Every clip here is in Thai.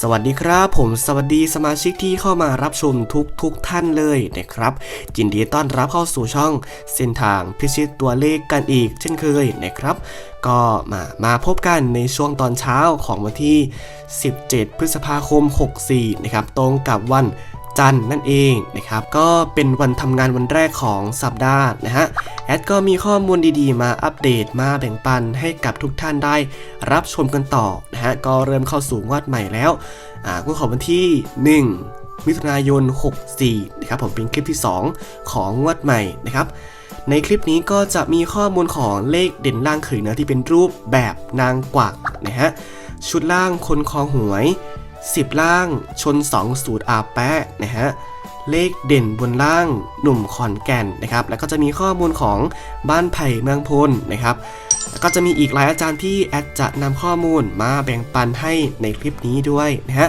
สวัสดีครับ ผมสวัสดีสมาชิกที่เข้ามารับชมทุกทุกท่านเลยนะครับยินดีต้อนรับเข้าสู่ช่องเส้นทางพิชิตตัวเลขกันอีกเช่นเคยนะครับ ก็มามาพบกันในช่วงตอนเช้าของวันที่ 17 พฤษภาคม 64 นะครับ ตรงกับวัน จันทร์นั่นเองนะครับก็เป็นวันทำงานวันแรกของสัปดาห์นะฮะแอดก็มีข้อมูลดีๆ มาอัปเดตมาแบ่งปันให้กับทุกท่านได้รับชมกันต่อนะฮะก็เริ่มเข้าสู่งวดใหม่แล้วอ่าก็ขอวันที่ 1 มิถุนายน 64นะครับผมเป็นคลิปที่ 2 ของงวดใหม่นะครับในคลิปนี้ก็จะมีข้อมูลของเลขเด่นล่างขืนนะที่เป็นรูปแบบนางกวักนะฮะชุดล่างคนคอหวย 10 ล่างชน 2 สูตรอาแปะนะฮะเลขเด่นบนล่างหนุ่มขอนแก่นนะครับแล้วก็จะมีข้อมูลของบ้านไผ่เมืองพลนะครับแล้วก็จะมีอีกหลายอาจารย์ที่แอดจะนำข้อมูลมาแบ่งปันให้ในคลิปนี้ด้วยนะฮะ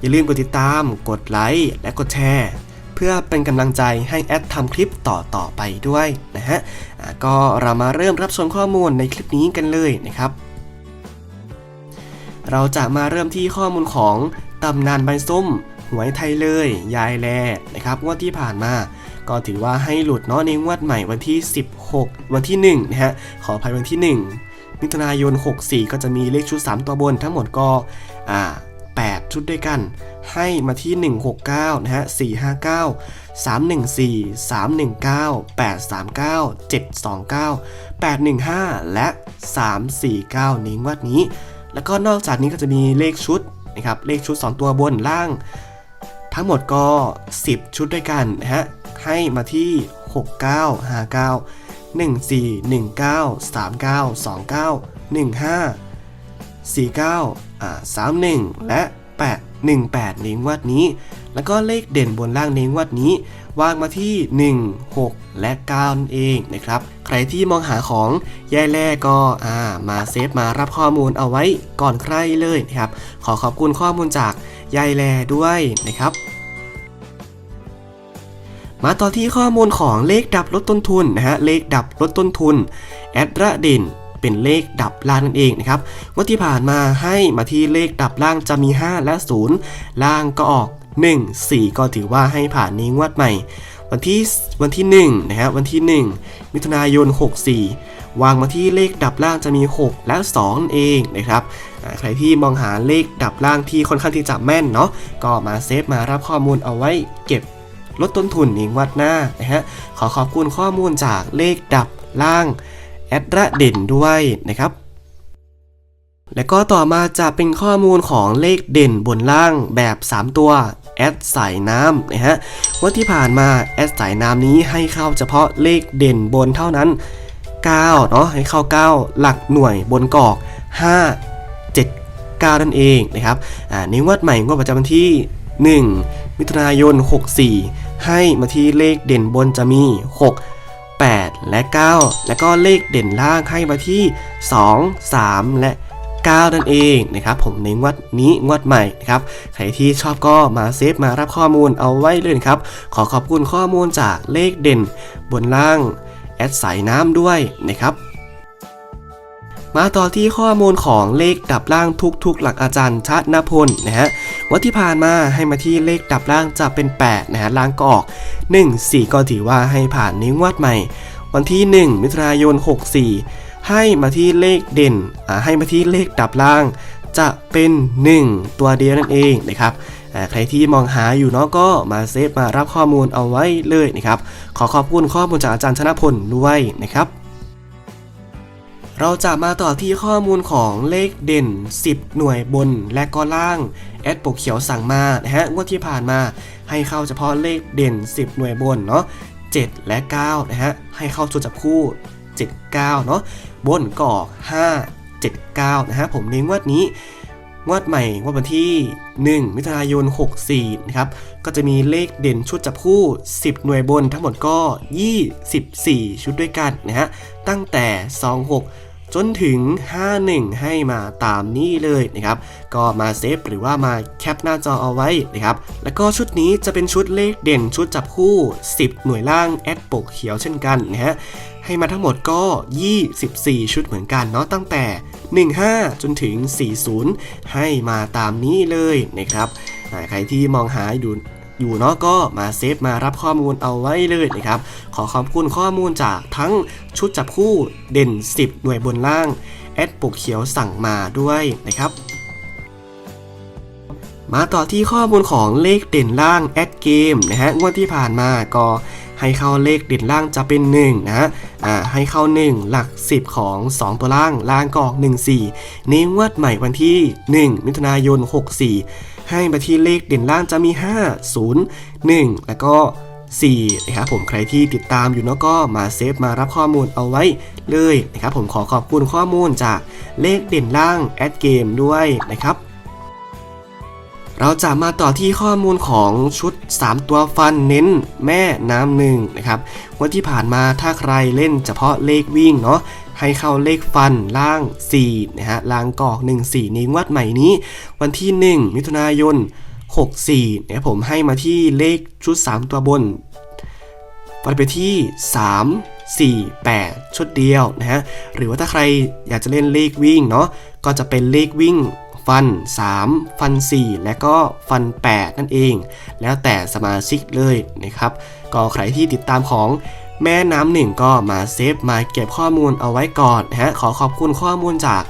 อย่าลืมกดติดตามกดไลค์และกดแชร์ เพื่อเป็นกำลังใจให้แอดทำคลิปต่อต่อๆไปด้วยนะฮะก็เรามาเริ่มรับชมข้อมูลในคลิปนี้กันเลยนะครับ เราจะมาเริ่มที่ข้อมูลของตำนานใบส้ม หวยไทยเลย ยายแลนะครับงวดที่ผ่านมา ก็ถือว่าให้หลุดเนาะในงวดใหม่วันที่ 16 วันที่1นะฮะขออภัยวันที่ 1 มิถุนายน 64 ก็จะมีเลขชุด 3 ตัวบนทั้งหมดก็อ่า8 ชุดด้วยกัน ให้มาที่ 169 นะฮะ 459 314 319 839 729 815 และ 349นี้งวัดนี้ แล้วก็นอกจากนี้ก็จะมีเลขชุดนะครับ เลขชุด 2 ตัวบนล่าง ทั้งหมดก็ 10 ชุดด้วยกันนะฮะ ให้มาที่ 69 59 14 19 39 29 15 49อ่า31 และ 8 18 ในงวดนี้ แล้วก็เลขเด่นบนล่างในงวดนี้ วางมาที่ 1 6 และ9นั่นเองนะครับ ใครที่มองหาของแย่แล่ก็อ่ามาเซฟมารับข้อมูลเอาไว้ก่อนใครเลยนะครับ ขอขอบคุณข้อมูลจากยายแลด้วยนะครับมาต่อที่ข้อมูลของเลขดับลดต้นทุนนะฮะเลขดับลดต้นทุนแอดระเด่นเป็นเลขดับล่างนั่นเองนะครับงวันที่ผ่านมาให้มาที่เลขดับล่างจะมี 5 และ 0 ล่างก็ออก 1 4 ก็ถือว่าให้ผ่านนี้งวดใหม่ วันที่วันที่1นะฮะวันที่ 1 มิถุนายน 64 วางมาที่เลขดับล่างจะมี 6 และ2นั่นเองนะครับใครที่มองหาเลขดับล่างที่ค่อนข้างที่จะแม่นเนาะก็มาเซฟมารับข้อมูลเอาไว้เก็บลดต้นทุนในงวัดหน้านะฮะขอขอบคุณข้อมูลจากเลขดับล่างแอดระเด่นด้วยนะครับและก็ต่อมาจะเป็นข้อมูลของเลขเด่นบนล่างแบบ 3 ตัว แอดสายน้ำนะฮะวันที่ผ่านมาแอดสายน้ำนี้ให้เข้าเฉพาะเลขเด่นบนเท่านั้น9เนาะให้เข้า 9 หลักหน่วยบนกอก 5 7 9 นั่นเองนะครับอ่าในงวดใหม่งวดประจำวันที่ 1 มิถุนายน 64 ให้มาที่เลขเด่นบนจะมี 6 8 และ 9 แล้วก็เลขเด่นล่างให้มาที่ 2 3 และ 9 นั่นเองนะครับผมในงวดนี้งวดใหม่นะครับใครที่ชอบก็มาเซฟมารับข้อมูลเอาไว้เลยครับ ขอขอบคุณข้อมูลจากเลขเด่น บนล่างแอดสายน้ำด้วยนะครับมาต่อที่ข้อมูลของเลขดับล่างทุกๆ หลักอาจารย์ชาตินพลนะฮะวันที่ผ่านมาให้มาที่เลขดับล่างจะเป็น 8 นะฮะล่างก็ออก 1 4 ก็ถือว่าให้ผ่านนิ้ววัดใหม่ วันที่ 1 มิถุนายน 64 ให้มาที่เลขเด่นให้มาที่เลขดับล่าง จะเป็น 1 ตัวเดียวนั่นเองนะครับใครที่มองหาอยู่เนาะก็มาเซฟมารับข้อมูลเอาไว้เลยนะครับ ขอขอบคุณข้อมูลจากอาจารย์ชนะพลด้วยนะครับ เราจะมาต่อที่ข้อมูลของเลขเด่น 10 หน่วยบนและก็ล่าง แอดปกเขียวสั่งมานะฮะงวดที่ผ่านมา ให้เข้าเฉพาะเลขเด่น 10 หน่วยบนเนาะ7และ 9 นะฮะ ให้เข้าจุดจับคู่ 7 9 เนาะ บนก็ออก 5 7 9 นะฮะผมในงวดนี้งวดใหม่งวดวันที่ 1 มิถุนายน 64 นะครับ ก็จะมีเลขเด่นชุดจับคู่ 10 หน่วยบนทั้งหมดก็ 24 ชุดด้วยกันนะฮะ ตั้งแต่ 26 จนถึง 51 ให้มาตามนี้เลยนะครับ ก็มาเซฟหรือว่ามาแคปหน้าจอเอาไว้นะครับ แล้วก็ชุดนี้จะเป็นชุดเลขเด่นชุดจับคู่ 10 หน่วยล่างแอดปกเขียวเช่นกันนะฮะ ให้มาทั้งหมดก็ 24 ชุดเหมือนกันเนาะตั้งแต่ 15 จนถึง 40 ให้มาตามนี้เลยนะครับใครที่มองหาอยู่อยู่เนาะก็มาเซฟมารับข้อมูลเอาไว้เลยนะครับ ขอขอบคุณข้อมูลจากทั้งชุดจับคู่เด่น 10 หน่วยบนล่าง แอดปกเขียวสั่งมาด้วยนะครับ มาต่อที่ข้อมูลของเลขเด่นล่างแอดเกมนะฮะงวดที่ผ่านมาก็ ให้เข้าเลขเด่นล่างจะเป็น1นะอ่าให้เข้า 1 หลัก 10 ของ 2 ตัวล่างล่างกออก1 4นี้งวดใหม่วันที่ 1 มิถุนายน 64 ให้มาที่เลขเด่นล่างจะมี 5 0 1 แล้วก็ 4 นะครับผมใครที่ติดตามอยู่เนาะก็มาเซฟมารับข้อมูลเอาไว้เลยนะครับผมขอขอบคุณข้อมูลจากเลขเด่นล่างแอดเกมด้วยนะครับ เราจะมาต่อที่ข้อมูลของชุด 3 ตัวฟันเน้นแม่น้ำหนึ่งนะครับวันที่ผ่านมาถ้าใครเล่นเฉพาะเลขวิ่งเนาะให้เข้าเลขฟันล่าง4นะฮะล่างกอก 1 4ในงวัดใหม่นี้ วันที่ 1 มิถุนายน 64เนี่ยผมให้มาที่เลขชุด 3 ตัวบนวัดไปที่ 3 4 8 ชุดเดียวนะฮะหรือว่าถ้าใครอยากจะเล่นเลขวิ่งเนาะก็จะเป็นเลขวิ่ง ฟัน 3 ฟัน 4 และก็ฟัน 8 นั่นเอง แล้วแต่สมาชิกเลยนะครับ ก็ใครที่ติดตามของแม่น้ำหนึ่งก็มาเซฟมาเก็บข้อมูลเอาไว้ก่อนนะฮะขอขอบคุณข้อมูลจาก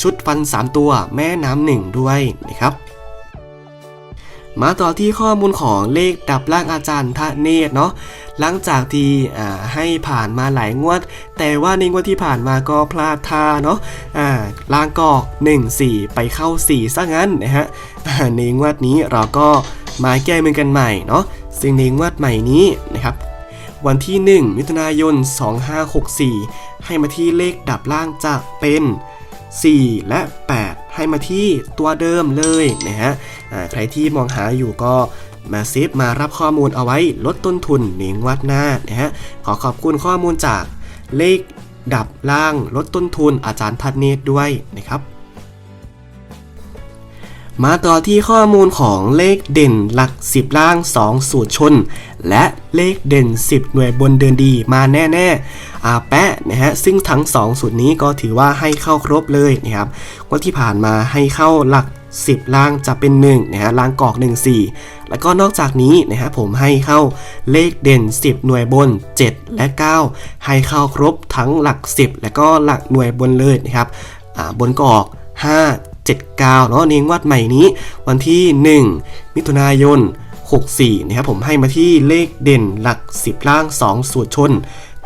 ชุดฟัน 3 ตัวแม่น้ำหนึ่งด้วยนะครับ มาต่อที่ข้อมูลของเลขดับล่างอาจารย์ทะเนศเนาะหลังจากที่ให้ผ่านมาหลายงวด แต่ว่าในงวดที่ผ่านมาก็พลาดท่าเนาะล่างกอก 1 4 ไปเข้า 4 ซะงั้นนะฮะในงวดนี้เราก็มาแก้มือกันใหม่เนาะซึ่งในงวดใหม่นี้นะครับวันที่ 1 มิถุนายน 2564 ให้มาที่เลขดับล่างจะเป็น 4 และ 8 ให้มาที่ตัวเดิมเลยนะฮะใครที่มองหาอยู่ก็มาเซฟมารับข้อมูลเอาไว้ลดต้นทุนในงวัดหน้านะฮะขอขอบคุณข้อมูลจากเลขดับล่างลดต้นทุนอาจารย์ทัดเนตรด้วยนะครับ มาต่อที่ข้อมูลของเลขเด่นหลัก 10 ล่าง 2 สูตรชน และเลขเด่น 10 หน่วยบนเดินดีมาแน่ๆอาแปะนะฮะซึ่งทั้ง2สูตรนี้ก็ถือว่าให้เข้าครบเลยนะครับวันที่ผ่านมาให้เข้าหลัก 10 ล่างจะเป็น1นะฮะล่างกอก 1 4 แล้วก็นอกจากนี้นะฮะผมให้เข้าเลขเด่น 10 หน่วยบน 7 และ 9 ให้เข้าครบทั้งหลัก 10 และก็หลักหน่วยบนเลยนะครับบนกอก 5 79เนาะในงวดใหม่นี้วันที่ 1 มิถุนายน 64นะครับผมให้มาที่เลขเด่นหลัก 10 ล่าง 2สูตรชน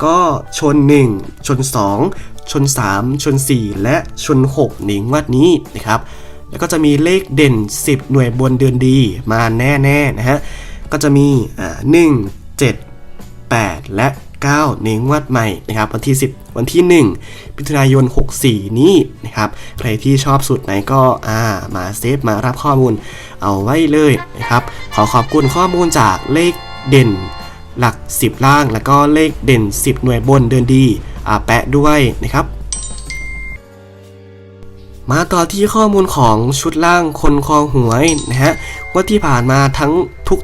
ก็ชน 1 ชน 2 ชน 3 ชน 4 และชน6ในงวดนี้นะครับแล้วก็จะมีเลขเด่น 10 หน่วยบนเดือนดีมาแน่ๆนะฮะก็จะมีอ่า1 7 8 และ 9 ในงวดใหม่นะครับวันที่10 วันที่ 1มิถุนายน 64 นี้นะครับ ใครที่ชอบสูตรไหนก็อ่ามาเซฟมารับข้อมูลเอาไว้เลยนะครับ ขอขอบคุณข้อมูลจากเลขเด่นหลัก 10 ล่าง แล้วก็เลขเด่น 10 หน่วยบนเดินดีอ่าแปะด้วยนะครับ มาต่อที่ข้อมูลของชุดล่างคนคอหวยนะฮะว่าที่ผ่านมาทั้ง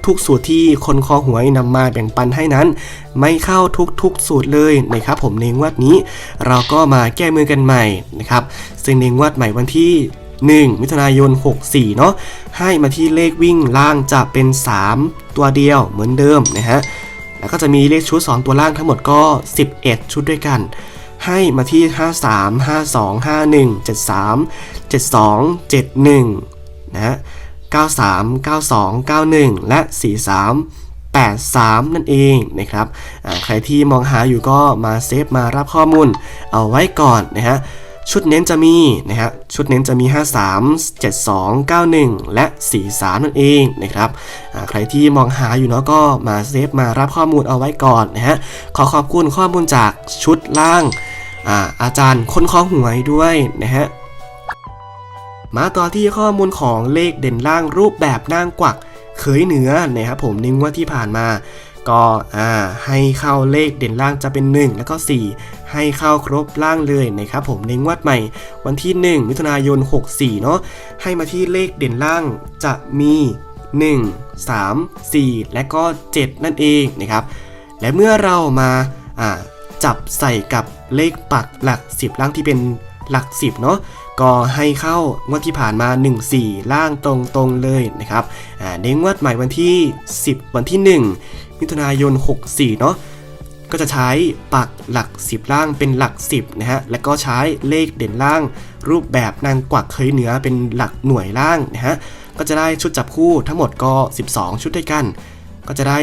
ทุกๆ สูตรที่คนคอหวยนำมาแบ่งปันให้นั้น ไม่เข้าทุกๆ สูตรเลยนะครับผมในงวดนี้ เราก็มาแก้มือกันใหม่นะครับซึ่งในงวดใหม่วันที่1มิถุนายน 64 เนาะให้มาที่เลขวิ่งล่างจะเป็น 3 ตัวเดียวเหมือนเดิมนะฮะแล้วก็จะมีเลขชุด 2 ตัวล่างทั้งหมดก็ 11 ชุดด้วยกัน ให้มาที่ 53 52 51 73 72 71นะฮะ93 92 91 และ 43 83 นั่นเองนะครับใครที่มองหาอยู่ก็มาเซฟมารับข้อมูลเอาไว้ก่อนนะฮะชุดเน้นจะมีนะฮะชุดเน้นจะมี 53 72 91 และ 43 นั่นเองนะครับใครที่มองหาอยู่เนาะก็มาเซฟมารับข้อมูลเอาไว้ก่อนนะฮะขอขอบคุณข้อมูลจากชุดล่าง อาอาจารย์ค้นคอหวยด้วยนะฮะมาต่อที่ข้อมูลของเลขเด่นล่างรูปแบบนางกวักเขยเหนือนะครับผมในงวดที่ผ่านมา ก็าให้เข้าเลขเด่นล่างจะเป็น 1 แล้วก็ 4 ให้เข้าครบล่างเลยนะครับผมในงวดใหม่ วันที่ 1 มิถุนายน 64 เนาะให้มาที่เลขเด่นล่างจะมี 1 3 4 และก็ 7 นั่นเองนะครับและเมื่อเรามาาจับใส่กับ เลขปักหลัก 10 ล่างที่เป็นหลัก 10 เนาะก็ให้เข้างวดที่ผ่านมา 1 4 ล่างตรงๆเลยนะครับในงวดใหม่วันที่ 10 วันที่ 1 มิถุนายน 64 เนาะก็จะใช้ปักหลัก 10 ล่างเป็นหลัก 10 นะฮะ แล้วก็ใช้เลขเด่นล่าง รูปแบบนางกวักเคยเหนือเป็นหลักหน่วยล่างนะฮะ ก็จะได้ชุดจับคู่ทั้งหมดก็ 12 ชุดด้วยกัน ก็จะได้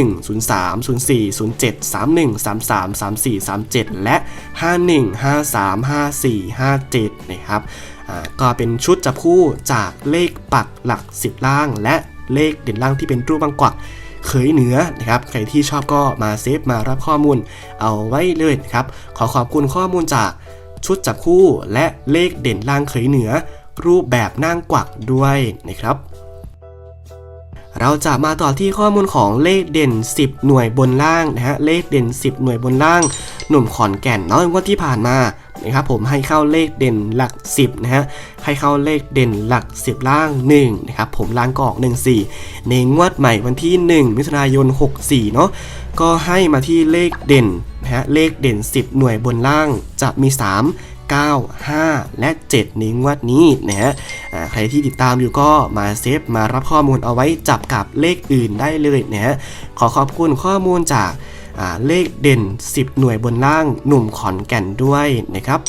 01 03 04 07 31 33 34 37 และ 51 53 54 57 นะครับอ่าก็เป็นชุดจับคู่จากเลขปักหลัก 10 ล่าง และเลขเด่นล่างที่เป็นรูปบางกวักเขยเหนือนะครับใครที่ชอบก็มาเซฟมารับข้อมูลเอาไว้เลยนะครับ ขอขอบคุณข้อมูลจากชุดจับคู่และเลขเด่นล่างเขยเหนือ รูปแบบนั่งกวักด้วยนะครับ เราจะมาต่อที่ข้อมูลของเลขเด่น 10 หน่วยบนล่างนะฮะเลขเด่น 10 หน่วยบนล่าง หนุ่มขอนแก่นเนาะงวดที่ผ่านมานะครับผมให้เข้าเลขเด่นหลัก 10นะฮะให้เข้าเลขเด่นหลัก 10 ล่าง1นะครับผมล่างก็ออก 14 ในงวดใหม่วันที่ 1 มิถุนายน 64 เนาะก็ให้มาที่เลขเด่นนะฮะเลขเด่น 10 หน่วยบนล่างจะมี 3 9 5 และ7ในงวัดนี้นะฮะใครที่ติดตามอยู่ก็มาเซฟมารับข้อมูลเอาไว้จับกับเลขอื่นได้เลยนะฮะขอขอบคุณข้อมูลจากเลขเด่น 10 หน่วยบนล่างหนุ่มขอนแก่นด้วยนะครับ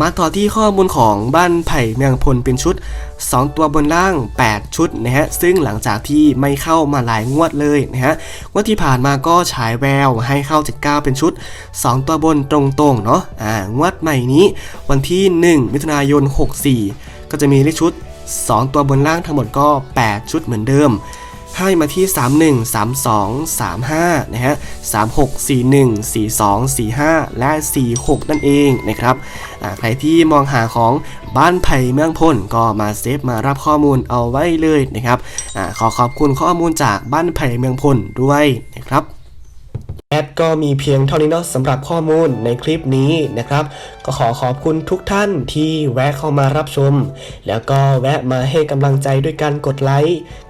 มาต่อที่ข้อมูลของบ้านไผ่เมืองพลเป็นชุด 2 ตัวบนล่าง 8 ชุดนะฮะซึ่งหลังจากที่ไม่เข้ามาหลายงวดเลยนะฮะงวดที่ผ่านมาก็ฉายแววให้เข้า79เป็นชุด 2 ตัวบนตรงๆเนาะอ่างวดใหม่นี้วันที่ 1 มิถุนายน 64 ก็จะมีเลขชุด 2 ตัวบนล่างทั้งหมดก็ 8 ชุดเหมือนเดิม ให้มาที่ 31 32 35 นะฮะ 36 41 42 45 และ 46 นั่นเองนะครับใครที่มองหาของบ้านไผ่เมืองพลก็มาเซฟมารับข้อมูลเอาไว้เลยนะครับอขอขอบคุณข้อมูลจากบ้านไผ่เมืองพลด้วยนะครับแอดก็มีเพียงเท่านี้เนาะสำหรับข้อมูลในคลิปนี้นะครับ ก็ขอขอบคุณทุกท่านที่แวะเข้ามารับชม แล้วก็แวะมาให้กำลังใจด้วยการกดไลค์